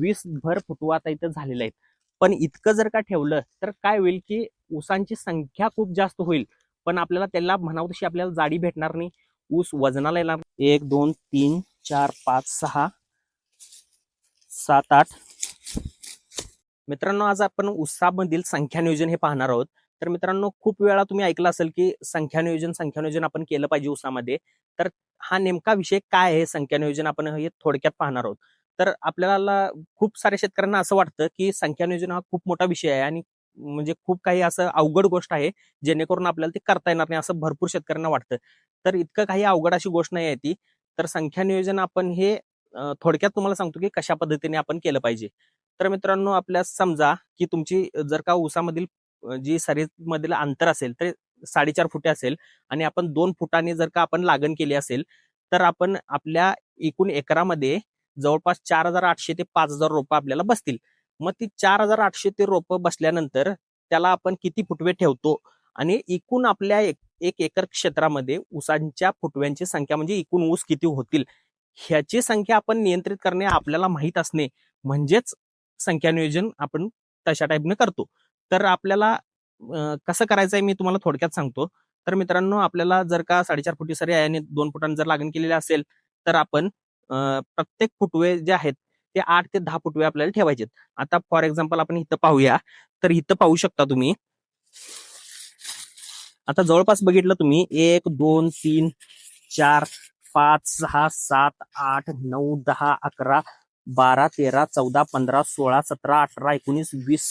वीस भर फुटवा आता इथं झालेले आहेत. पण इतकं जर का ठेवलं तर काय होईल की ऊसांची संख्या खूप जास्त होईल. पण आपल्याला त्याला म्हणावं तशी आपल्याला जाडी भेटणार नाही. ऊस वजनाला येणार एक दोन तीन चार पाच सहा सात आठ. मित्रांनो आज आपण ऊसामधील संख्या नियोजन हे पाहणार आहोत. तर मित्रांनो खूप वेळा तुम्ही ऐकलं असेल की संख्या नियोजन संख्या नियोजन आपण केलं पाहिजे ऊसामध्ये. तर हा नेमका विषय काय आहे? संख्या नियोजन आपण हे थोडक्यात पाहणार आहोत. तर आपल्याला खूप साऱ्या शेतकऱ्यांना असं वाटतं की संख्या नियोजन हा खूप मोठा विषय आहे आणि म्हणजे खूप काही असं अवघड गोष्ट आहे जेणेकरून आपल्याला ते करता येणार नाही असं भरपूर शेतकऱ्यांना वाटतं. तर इतकं काही अवघड अशी गोष्ट नाही आहे ती. तर संख्या नियोजन आपण हे थोडक्यात तुम्हाला सांगतो की कशा पद्धतीने आपण केलं पाहिजे. तर मित्रांनो आपल्या समजा की तुमची जर का ऊसामधील जी मधील अंतर असेल तर साडेचार फुटे असेल आणि आपण दोन फुटाने जर का आपण लागण केली असेल तर आपण आपल्या एकूण एकरामध्ये जवळपास चार हजार आठशे ते पाच हजार रोपं आपल्याला बसतील. मग ती चार हजार आठशे ते रोपं बसल्यानंतर त्याला आपण किती फुटवे ठेवतो? आणि एकूण आपल्या एक एक एकर क्षेत्रामध्ये ऊसांच्या फुटव्यांची संख्या म्हणजे एकूण ऊस किती होतील? ह्याची संख्या आपण नियंत्रित करणे आपल्याला माहीत असणे म्हणजेच संख्या नियोजन आपण तशा टाईपने करतो. तर आपल्याला कसं करायचं आहे मी तुम्हाला थोडक्यात सांगतो. तर मित्रांनो आपल्याला जर का साडेचार फुटी सरी आहे आणि दोन फुटांनी जर लागण केलेली असेल तर आपण प्रत्येक फुटवे जे आहेत ते आठ ते दहा फुटवे आपल्याला ठेवायचे आता फॉर एक्झाम्पल आपण इथं पाहूया तर इथं पाहू शकता तुम्ही. आता जवळपास बघितलं तुम्ही एक दोन तीन चार पाच सहा सात आठ नऊ दहा अकरा बारा तेरा चौदा पंधरा सोळा सतरा अठरा एकोणीस वीस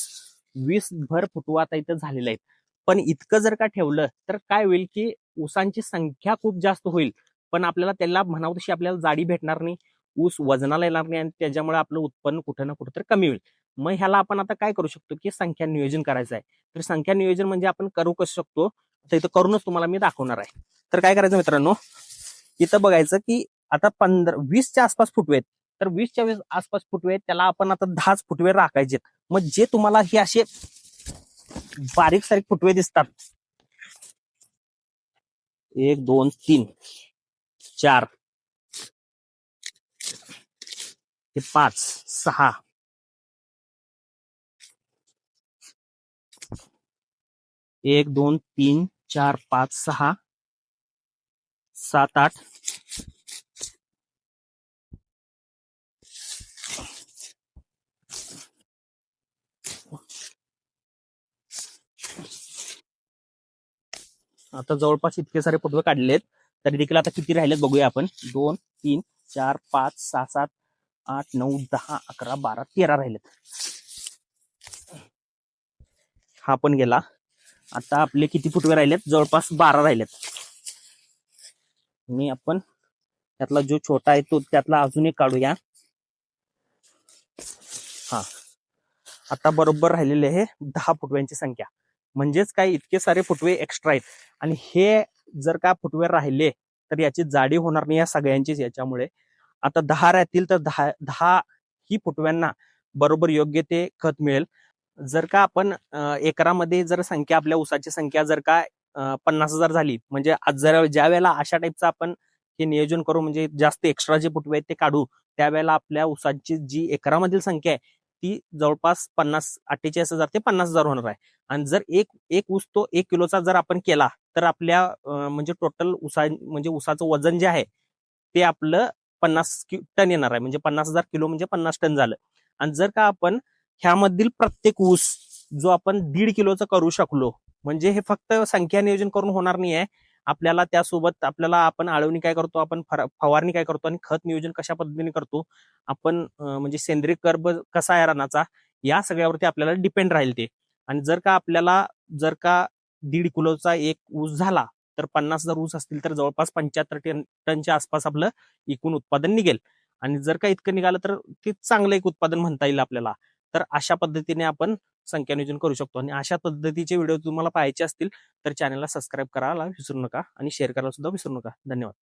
वीस भर फुटवा आता इथं झालेले आहेत. पण इतकं जर का ठेवलं तर काय होईल की ऊसांची संख्या खूप जास्त होईल. पण आपल्याला त्याला म्हणावं तशी आपल्याला जाडी भेटणार नाही. ऊस वजनाला येणार नाही आणि त्याच्यामुळे आपलं उत्पन्न कुठं ना कुठं तर कमी होईल. मग ह्याला आपण आता काय करू शकतो की संख्या नियोजन करायचं आहे. तर संख्या नियोजन म्हणजे आपण करू कसं शकतो? तर इथं करूनच तुम्हाला मी दाखवणार आहे. तर काय करायचं मित्रांनो? इथं बघायचं की आता पंधरा वीसच्या आसपास फुटवे आहेत. तर वीसच्या वीस आसपास फुटवे आहेत त्याला आपण आता दहाच फुटवे राखायचे मग जे तुम्हाला हे असे बारीक सारीक फुटवे दिसतात. एक दोन तीन. चार. हे पाच सहा. एक दोन तीन चार पाच सहा. सात आठ. आता जवळपास इतके सारे फुटवे काढलेत. आहेत तरी देखील आता किती राहिलेत बघूया आपण. दोन तीन चार पाच सहा सात आठ नऊ दहा अकरा बारा तेरा राहिलेत. हा पण गेला. आता आपले किती फुटवे राहिलेत? जवळपास बारा राहिलेत. मी आपण त्यातला जो छोटा आहे तो त्यातला अजून एक काढूया. हा. आता बरोबर राहिलेले हे दहा फुटव्यांची संख्या. म्हणजेच काय इतके सारे फुटवे एक्स्ट्रा आहेत. आणि हे जर का फुटवेअर राहिले तर याची जाडी होणार नाही या सगळ्यांचीच याच्यामुळे. आता दहा राहतील तर दहा दहा ही फुटव्यांना बरोबर योग्य ते खत मिळेल. जर का आपण एकरामध्ये जर संख्या आपल्या ऊसाची संख्या जर का पन्नास हजार झाली म्हणजे आज जर ज्या वेळेला अशा टाईपचं आपण हे नियोजन करू म्हणजे जास्त एक्स्ट्रा जे फुटवे आहेत ते काढू त्यावेळेला आपल्या ऊसाची जी एकरामधील संख्या आहे ती जवळपास पन्नास अठ्ठेचाळीस हजार ते पन्नास हजार होणार आहे. आणि जर एक एक ऊस तो एक किलोचा जर आपण केला तर आपल्या म्हणजे टोटल ऊसा म्हणजे उसाचं वजन जे आहे ते आपलं पन्नास कि- टन येणार आहे. म्हणजे पन्नास हजार किलो म्हणजे पन्नास टन झालं. आणि जर का आपण ह्यामधील प्रत्येक ऊस जो आपण दीड किलोचा करू शकलो म्हणजे हे फक्त संख्या नियोजन करून होणार नाही आहे आपल्याला त्यासोबत आपल्याला आपण आळवणी काय करतो आपण फर- फवारणी काय करतो आणि खत नियोजन कशा पद्धतीने करतो आपण म्हणजे सेंद्रिय कर्ब कसा आहे रानाचा या सगळ्यावरती आपल्याला डिपेंड राहील ते. आणि जर का आपल्याला जर का दीड किलोचा एक ऊस झाला तर पन्नास हजार ऊस असतील तर जवळपास पंच्याहत्तर टन टनच्या आसपास आपलं एकूण उत्पादन निघेल. आणि जर का इतकं निघालं तर ते चांगलं एक उत्पादन म्हणता येईल आपल्याला. तर अशा पद्धतीने आपण संख्या नियोजन करू शकतो. आणि अशा पद्धतीचे व्हिडिओ तुम्हाला पाहायचे असतील तर चॅनलला सबस्क्राईब करायला विसरू नका आणि शेअर करायला सुद्धा विसरू नका. धन्यवाद.